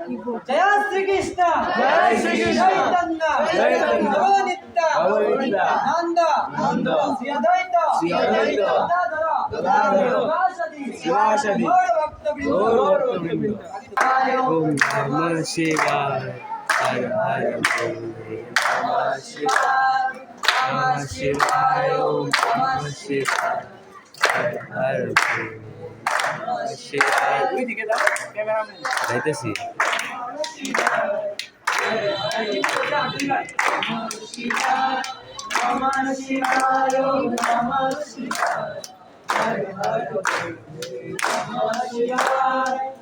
জয় শ্রীকৃষ্ণ জয় শ্রীকৃষ্ণ। চৈতন্য চৈতন্য। নবনিত্য নবনিত্য। নন্দ নন্দ। শ্রী অদ্বৈত শ্রী অদ্বৈত। গদাধর গদাধর। শিবাসাদি শিবাসাদি। গৌর ভক্তবৃন্দ গৌর ভক্তবৃন্দ। আয় ওম নমঃ শিবায় হর হর শিবায় শিবায় ওম নমঃ শিবায় যাইতেছি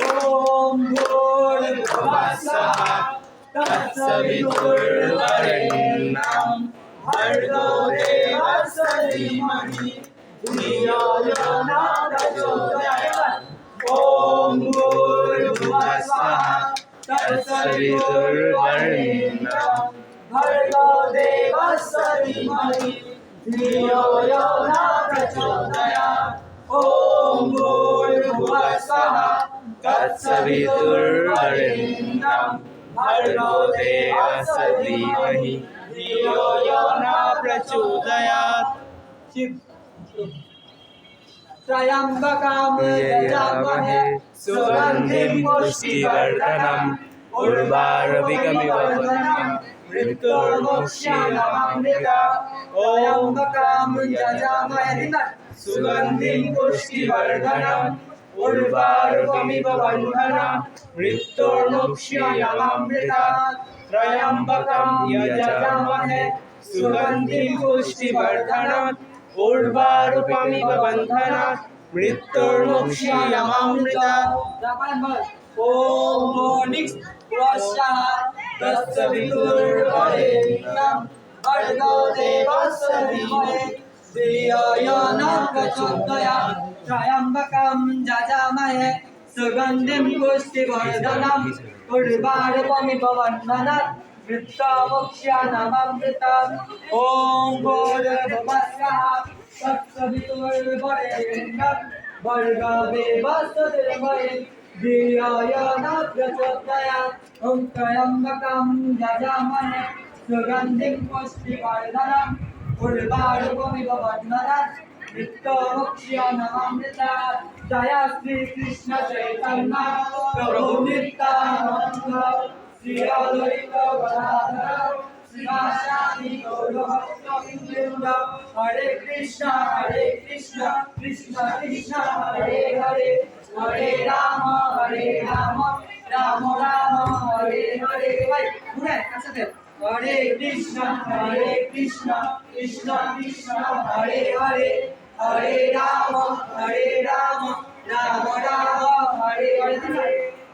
ॐ भूर्भुवस्सवितुर्वरेण्यं भर्गो देवस्य धीमहि ॐ भूर्भुवः स्वाहा तत्सवितुर्वरेण्यं भर्गो देवस्वधीमहि धियो यो न प्रचोदयात् ॐ भूर्भुवः स्वाहा यो न प्रचोदयात्। त्र्यम्बकं यजामहे सुगन्धिं पुष्टिवर्धनम् उर्वारुकमिव वन्दनं मृत्युर्मुक्ष्यमामृता त्र्यम्बकं यजामहे सुगन्धिं पुष्टिवर्धनम् उर्वारुकमिव बन्धनं मृत्युर्मुक्ष्यमामृता त्र्यम्बकं यजामहे सुगन्धिं पुष्टिवर्धनम् उर्वारुकमिव बन्धनात् मृत्युर्मुक्ष्यमामृता ॐ मोनिक्स् वशः तस्य विदुर्वरेण्यं भर्गो देवस्य धीमहि धियो यो न प्रचोदयात् त्र्यम्बकं जजामहे सुगन्धिं पुष्टिवर्धनम् उर्वारुकमिव बन्धनात् मृत्युमुक्ष्यमामृतम् ॐ भूर्भुवस्सुः तत्सवितुर्वरेण्यं भर्गो देवस्य धीमहि धियो यो न प्रचोदयात् ॐ त्र्यम्बकं यजामहे सुगन्धिं पुष्टिवर्धनम् उर्वारुकमिव बन्धनात् मृत्युमुक्ष्यमामृता जय श्रीकृष्ण चैतन्य प्रभु नित्यानन्द হরে কৃষ্ণ হরে কৃষ্ণ কৃষ্ণ কৃষ্ণ হরে হরে হরে রাম হরে রাম রাম রাম হরে হরে ভাই ঘুরে একসাথে হরে কৃষ্ণ হরে কৃষ্ণ কৃষ্ণ কৃষ্ণ হরে হরে হরে রাম হরে রাম রাম রাম, হরে হরে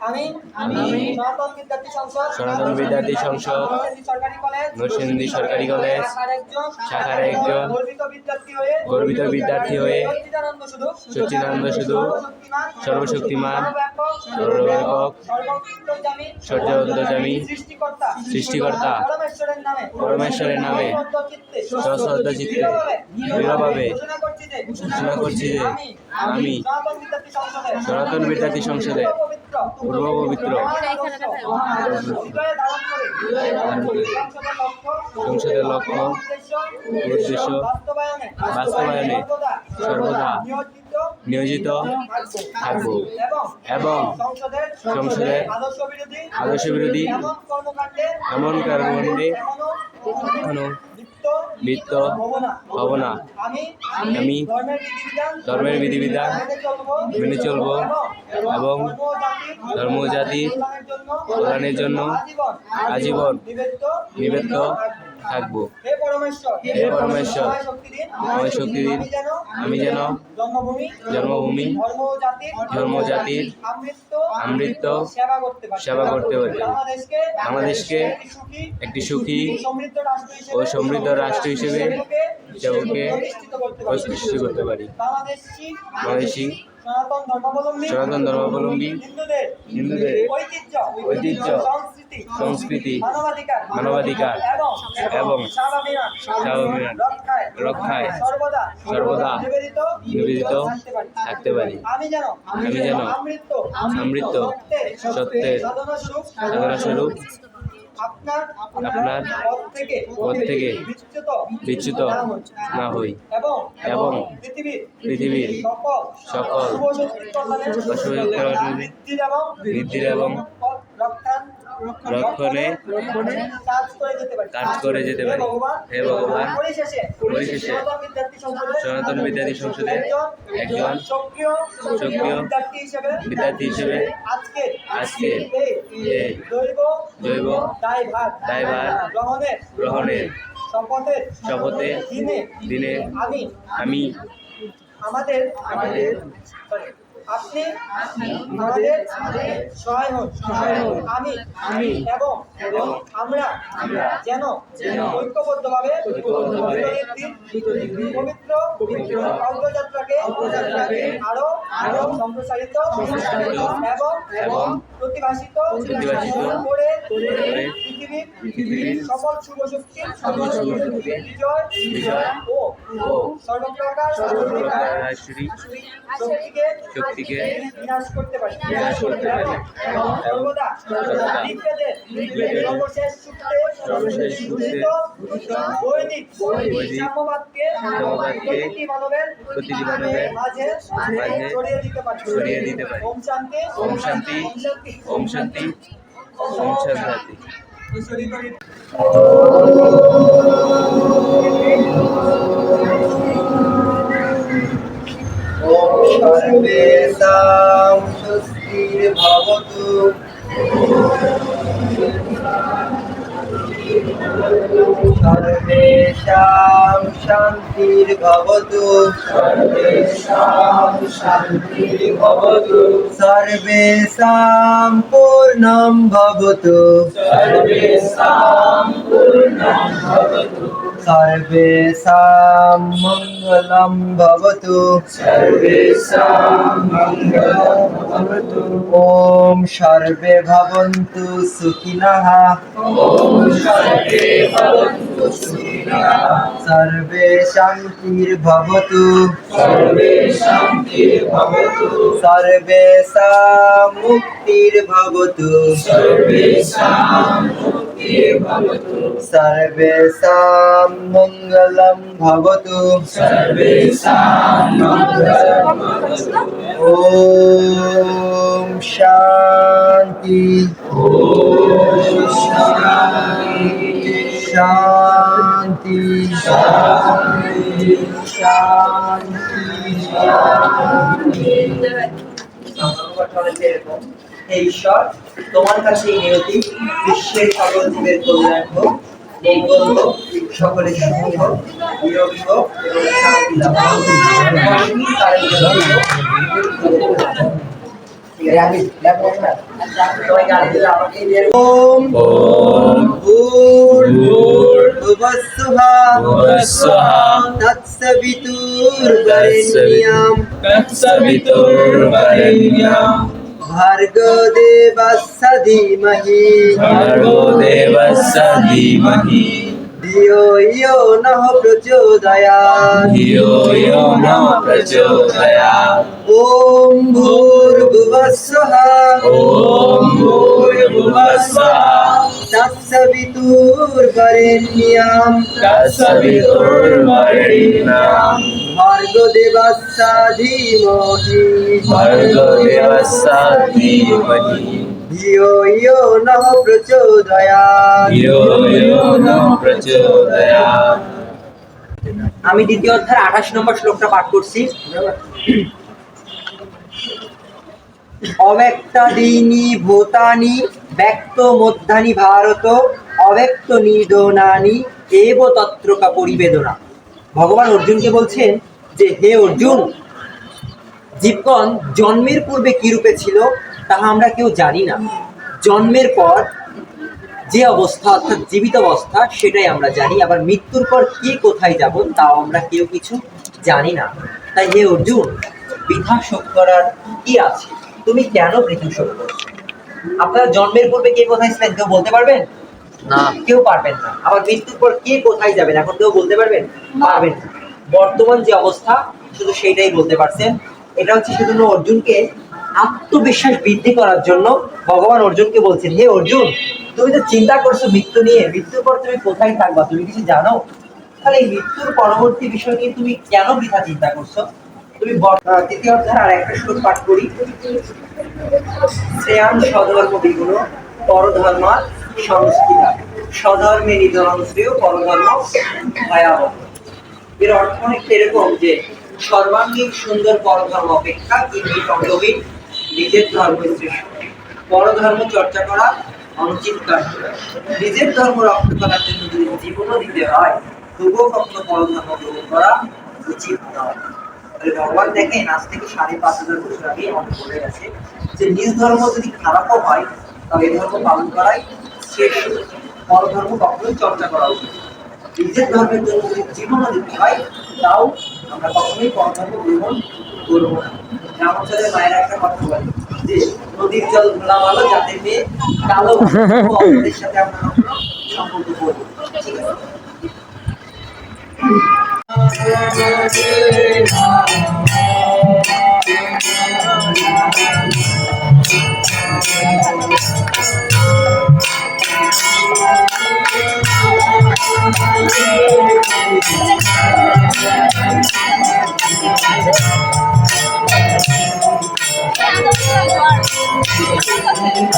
আমি সনাতন বিদ্যার্থী সংসদ সনাতন বিদ্যার্থী সংসদ নরসিংদী সরকারি কলেজ শাখার একজন গর্বিত বিদ্যার্থী হয়ে সচ্চিদানন্দ শুধু সর্বশক্তিমান সর্বব্যাপক সৃষ্টিকর্তা পরমেশ্বরের নামে সশ্রদ্ধ চিত্তে দৃঢ়ভাবে করছি যে ঘোষণা করছি যে আমি সনাতন বিদ্যার্থী সংসদে পূর্ব পবিত্র সংসদের লক্ষ্য, উদ্দেশ্য, বাস্তবায়নে সর্বদা নিয়োজিত থাকব এবং সংসদের আদর্শ বিরোধী এমন এখনও লিপ্ত লিপ্ত হব না। আমি ধর্মের বিধিবিধান মেনে চলবো এবং ধর্ম ধর্ম কল্যাণের জন্য আজীবন নিবেদিত থাকব। হে পরমেশ্বর পরমেশ্বর, শক্তি দিন। আমি যেন জন্মভূমি ধর্ম জাতির আমৃত্য সেবা করতে পারি। বাংলাদেশকে একটি সুখী ও সমৃদ্ধ রাষ্ট্র হিসেবে সেবকে প্রতিষ্ঠিত করতে পারি। বাংলাদেশী সনাতন ধর্মাবলম্বী হিন্দুদের ঐতিহ্য সংস্কৃতি মানবাধিকার এবং স্বাভাবিক রক্ষায় সর্বদা নিবেদিত থাকতে পারি। আমি যেন আমৃত্য সত্যের সত্যের সাধনা স্বরূপ আপনার পথ থেকে বিচ্যুত না হই। এবং পৃথিবীর সকল বৃদ্ধির এবং রক্ষণ কাজ করে যেতে পারি। হে ভগবান পরিশেষে সনাতন বিদ্যার্থী সংসদে একজন সক্রিয় বিদ্যার্থী হিসেবে আজকে জৈব দায়ভার দায়ভার গ্রহণের শপথে দিনে আমি আমি আমাদের আমাদের আপনি আমাদের সহায় হন। আমি আমি এবং আমরা যেন ঐক্যবদ্ধভাবে পবিত্র অগ্রযাত্রাকে আরও আরও সম্প্রসারিত এবং প্রতিভাসিত করে পৃথিবীর সকল শুভ শক্তি বিজয় ও সর্বপ্রকার শক্তিকে শক্তিকে বিনাশ করতে পারি। এবং সর্বশেষ বৈদিক সাম্যবাদকে প্রতিটি মানবের প্রতিটি মানবের মাঝে ছড়িয়ে দিতে পারি ছড়িয়ে দিতে পারি। ওম শান্তি। ওম শান্তি। ওম শান্তি। ওম শান্তি। সর্বে সাম স্বস্তির্ভবতু সর্বেশাম শান্তির্ভবতু সর্বেশাম শান্তির্ভবতু সর্বেশাম পূর্ণম ভবতু সর্বেশাম পূর্ণম ভবতু सर्वेषां मङ्गलं भवतु ॐ सर्वे भवन्तु सुखिनः सर्वे शान्तिर्भवतु सर्वेषां मुक्तिर्भवतु सर्वेषां मङ्गलं भवतु ॐ शान्ति शान्ति शान्ति শান্তি হে ঈশ্বর তোমার কাছে নিয়তি বিশ্বের সকল জীবের কল্যাণ হোক মঙ্গল হোক সকলের সুখ হোক নিরোগী হোক এবং শান্তি লাভ হোক। অসীম কারের জন্য হোক। ঠিক আছে, আমি লেখবো না। সবাই यो यो नः प्रचोदया यो यो नः प्रचोदया ॐ भूर्भुवस्सः ॐ भूर्भुवस्सः तत्सवितुर्वरेण्यां तत्सवितुर्वरेण्यां भर्गदेवस्य धीमहि। भर्गदेवस्य धीमहि। প্রচোদয়াৎ প্রচোদয়াৎ আমি দ্বিতীয় অধ্যায়ের আঠাশ নম্বর শ্লোকটা পাঠ করছি। অব্যক্তাদীনি ভূতানি ব্যক্ত মধ্যানি ভারত অব্যক্ত নিদনানি এব তত্রকা পরিবেদনা। ভগবান অর্জুনকে বলছেন যে হে অর্জুন জীবগণ জন্মের পূর্বে কি রূপে ছিল? তাহা আমরা কেউ জানি না। জন্মের পর যে অবস্থা অর্থাৎ জীবিত অবস্থা সেটাই আমরা জানি। আবার মৃত্যুর পর কে কোথায় যাব তাও আমরা কেউ কিছু জানি না। তাই হে অর্জুন বৃথা শোক করার কি আছে? তুমি কেন বৃথা শোক করছ? আপনারা জন্মের পূর্বে কে কোথায় ছিলেন কেউ বলতে পারবেন? না। কেউ পারবেন না। আবার মৃত্যুর পর কে কোথায় যাবেন এখন কেউ বলতে পারবেন? পারবেন বর্তমান যে অবস্থা শুধু সেইটাই বলতে পারছেন। এটা হচ্ছে শুধু অর্জুনকে আত্মবিশ্বাস বৃদ্ধি করার জন্য ভগবান অর্জুনকে বলছেন, হে অর্জুন, তুমি তো চিন্তা করছ মৃত্যু নিয়ে। মৃত্যুর পর তুমি কোথায় থাকবা? তুমি কিছু জানো? তাহলে এই মৃত্যুর পরবর্তী বিষয় নিয়ে তুমি কেন বৃথা চিন্তা করছ? তুমি তৃতীয় অধ্যায় আর একটা শ্লোক পাঠ করি। শ্রেয়াম সধর্ম বিগুণ পরধর্ম সংস্কৃতা স্বধর্মে নিধন শ্রেয়, পরধর্ম ভয়াবহ। এর অর্থ অনেকটা এরকম যে, সর্বাঙ্গীন সুন্দর পরধর্ম অপেক্ষা কিন্তু অঙ্গহীন নিজের ধর্ম পরধর্ম চর্চা করা অনুচিত কার্য নিজের ধর্ম রক্ষা করার জন্য যদি জীবনও দিতে হয়, তবুও কখনো পরধর্ম গ্রহণ করা উচিত নয়। ভগবান দেখেন, আজ থেকে সাড়ে পাঁচ হাজার বছর আগে আমাদের বলে গেছে যে, নিজ ধর্ম যদি খারাপও হয়, তবে ধর্ম পালন করাই শ্রেষ্ঠ। পরধর্ম কখনোই চর্চা করা উচিত নিজের ধর্মের জন্য যদি জীবনও দিতে হয়, তাও আমরা কখনোই পরধর্ম গ্রহণ করব না। গ্রামাঞ্চলের মায়েরা একটা কথা বলে নদীর জল ঘোলা ভালো যাতে কালো সাথে আমরা সম্পর্ক করব ঠিক আছে?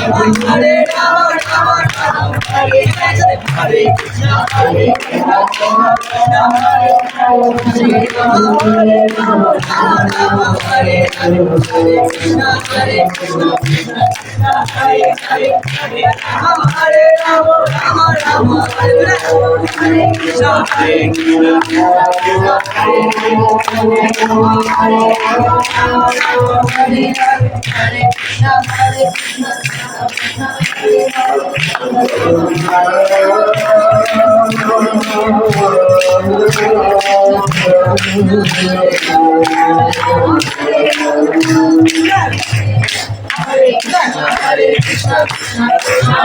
Hare Rama, Krishna, Hare Krishna, Krishna Krishna, Hare Hare.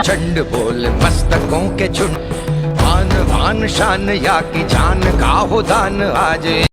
Chand बोल मस्तकों के झुंड आन बान शान या की जान का हो दान आज।